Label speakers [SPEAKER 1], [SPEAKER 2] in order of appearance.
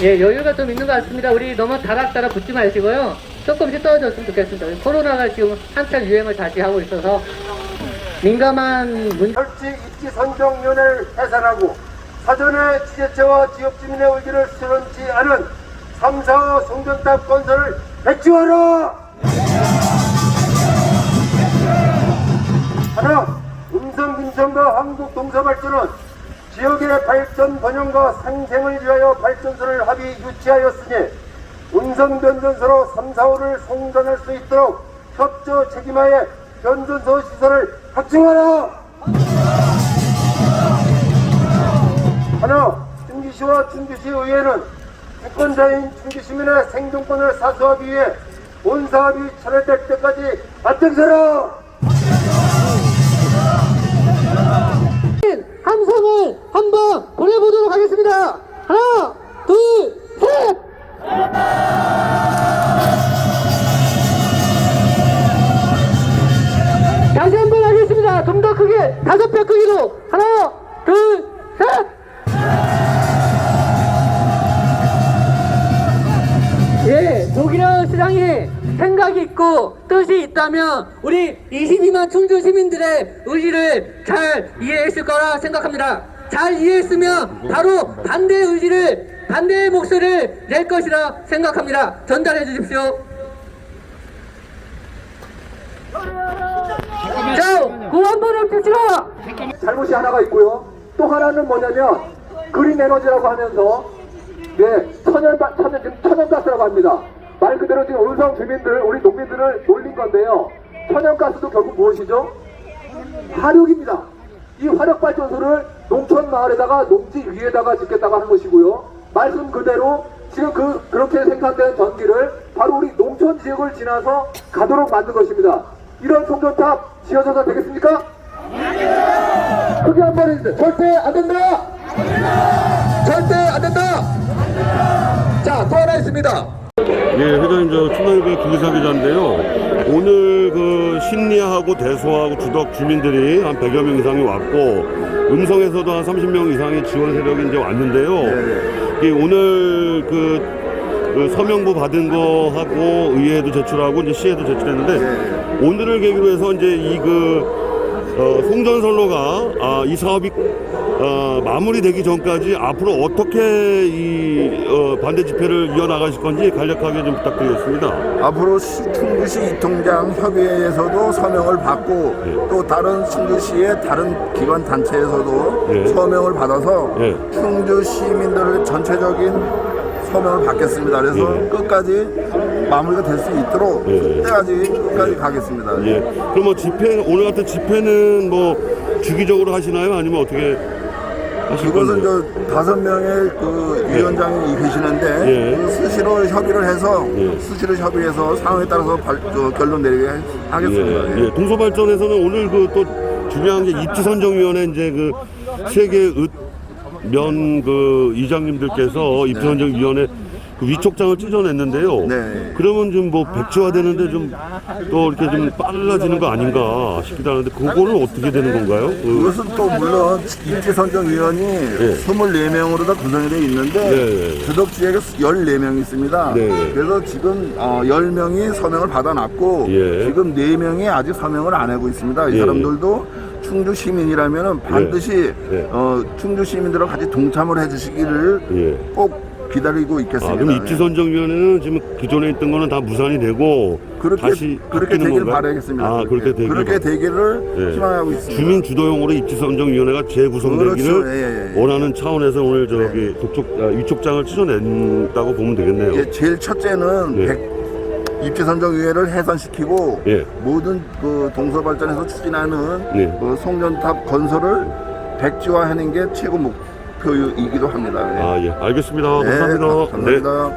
[SPEAKER 1] 예, 여유가 좀 있는 것 같습니다. 우리 너무 다락다락 붙지 마시고요. 조금씩 떨어졌으면 좋겠습니다. 코로나가 지금 한참 유행을 다시 하고 있어서 민감한 문...
[SPEAKER 2] 설치 입지 선정위원회를 해산하고 사전에 지자체와 지역 주민의 의견을 수렴치 않은 3, 4호 송전탑 건설을 백지화하라! 하나, 음성김천과 한국동서발전은 지역의 발전 번영과 상생을 위하여 발전소를 합의 유치하였으니 음성 변전소로 3, 4호를 송전할 수 있도록 협조 책임하에 변전소 시설을 확충하라! 하나, 충주시와 충주시 의회는 주권자인 충주시민의 생존권을 사수하기 위해 본 사업이 철회될 때까지 앞장서라!
[SPEAKER 1] 함성을 한번 보내보도록 하겠습니다. 하나, 둘, 셋! 다시 한 번 하겠습니다. 좀 더 크게, 다섯 배 크기로. 하나, 둘, 셋! 예, 독일어 시장이 생각이 있고 뜻이 있다면 우리 22만 충주 시민들의 의지를 잘 이해했을 거라 생각합니다. 잘 이해했으면 바로 반대의 의지를 반대의 목소리를 낼 것이라 생각합니다. 전달해 주십시오. 자, 고한 번을 칩시다.
[SPEAKER 2] 잘못이 하나가 있고요. 또 하나는 뭐냐면 그린 에너지라고 하면서 네 천연 가- 천연 천연가스라고 합니다. 말 그대로 지금 울성 주민들 우리 농민들을 놀린 건데요. 천연가스도 결국 무엇이죠? 화력입니다. 이 화력 발전소를 농촌 마을에다가 농지 위에다가 짓겠다고 하는 것이고요. 말씀 그대로 지금 그 그렇게 생산된 전기를 바로 우리 농촌 지역을 지나서 가도록 만든 것입니다. 이런 송전탑 지어져도 되겠습니까? 크게 한 번 해주세요. 절대 안 된다! 절대 안 된다! 자, 또 하나 있습니다.
[SPEAKER 3] 예, 회장님 저 충남일보의 김기사 기자인데요. 오늘 그 신리하고 대소하고 주덕 주민들이 한 100여 명 이상이 왔고 음성에서도 한 30명 이상의 지원 세력이 이제 왔는데요. 이 오늘 그, 그 서명부 받은 거 하고 의회에도 제출하고 이제 시에도 제출했는데 오늘을 계기로 해서 이제 이 그 어, 송전선로가 아, 이 사업이 어, 마무리되기 전까지 앞으로 어떻게 이 어, 반대 집회를 이어나가실 건지 간략하게 좀 부탁드리겠습니다.
[SPEAKER 4] 앞으로 시- 충주시 이통장 협의회에서도 서명을 받고 또 다른 충주시의 다른 기관 단체에서도
[SPEAKER 3] 예.
[SPEAKER 4] 서명을 받아서
[SPEAKER 3] 예.
[SPEAKER 4] 충주 시민들의 전체적인 서명을 받겠습니다. 그래서
[SPEAKER 3] 예.
[SPEAKER 4] 끝까지 마무리가 될 수 있도록
[SPEAKER 3] 예.
[SPEAKER 4] 그때까지 끝까지 가겠습니다.
[SPEAKER 3] 예. 그럼 뭐 집회 오늘 같은 집회는 뭐 주기적으로 하시나요? 아니면 어떻게
[SPEAKER 4] 그것은? 저 다섯 명의 그 위원장이 계시는데
[SPEAKER 3] 예.
[SPEAKER 4] 그 수시로 협의를 해서
[SPEAKER 3] 예.
[SPEAKER 4] 수시로 협의해서 상황에 따라서 발- 저 결론 내리게 하겠습니다.
[SPEAKER 3] 예, 예. 동서발전에서는 오늘 그 또 중요한 게 입지 선정위원회 이제 그 세계 읍면 그 이장님들께서 입지 선정위원회 그 위촉장을 찢어냈는데요.
[SPEAKER 4] 네.
[SPEAKER 3] 그러면 좀 뭐 백지화 되는데 좀 또 이렇게 좀 빨라지는 거 아닌가 싶기도 하는데 그거는 어떻게 되는 건가요? 그,
[SPEAKER 4] 그것은 또 물론 입지선정위원이 24명으로 다 구성이 되어 있는데
[SPEAKER 3] 네.
[SPEAKER 4] 주덕지역에 14명이 있습니다.
[SPEAKER 3] 네.
[SPEAKER 4] 그래서 지금 어, 10명이 서명을 받아놨고
[SPEAKER 3] 예.
[SPEAKER 4] 지금 4명이 아직 서명을 안 하고 있습니다. 이
[SPEAKER 3] 예.
[SPEAKER 4] 사람들도 충주 시민이라면 반드시
[SPEAKER 3] 예.
[SPEAKER 4] 어, 충주 시민들과 같이 동참을 해주시기를
[SPEAKER 3] 예.
[SPEAKER 4] 꼭 기다리고 있겠습니다.
[SPEAKER 3] 아, 그럼
[SPEAKER 4] 예.
[SPEAKER 3] 입지선정위원회는 지금 기존에 있던 거는 다 무산이 되고
[SPEAKER 4] 그렇게
[SPEAKER 3] 다시
[SPEAKER 4] 그렇게
[SPEAKER 3] 바뀌는
[SPEAKER 4] 되길
[SPEAKER 3] 건가요?
[SPEAKER 4] 바라겠습니다.
[SPEAKER 3] 아, 그렇게 되길
[SPEAKER 4] 그렇게
[SPEAKER 3] 바-
[SPEAKER 4] 되기를
[SPEAKER 3] 예.
[SPEAKER 4] 희망하고 있습니다.
[SPEAKER 3] 주민 주도형으로 입지선정위원회가 재구성되기를
[SPEAKER 4] 그렇죠. 예, 예, 예.
[SPEAKER 3] 원하는 차원에서 오늘 저기 독촉 아, 위촉장을 찢어낸다고 보면 되겠네요.
[SPEAKER 4] 예, 제일 첫째는
[SPEAKER 3] 예.
[SPEAKER 4] 백- 입지선정위회를 해산시키고
[SPEAKER 3] 예.
[SPEAKER 4] 모든 그 동서발전에서 추진하는
[SPEAKER 3] 예.
[SPEAKER 4] 그 송전탑 건설을 백지화하는 게 최고 목 표이기도 합니다. 예.
[SPEAKER 3] 아, 예. 알겠습니다.
[SPEAKER 4] 네,
[SPEAKER 3] 감사합니다. 네.
[SPEAKER 4] 감사합니다.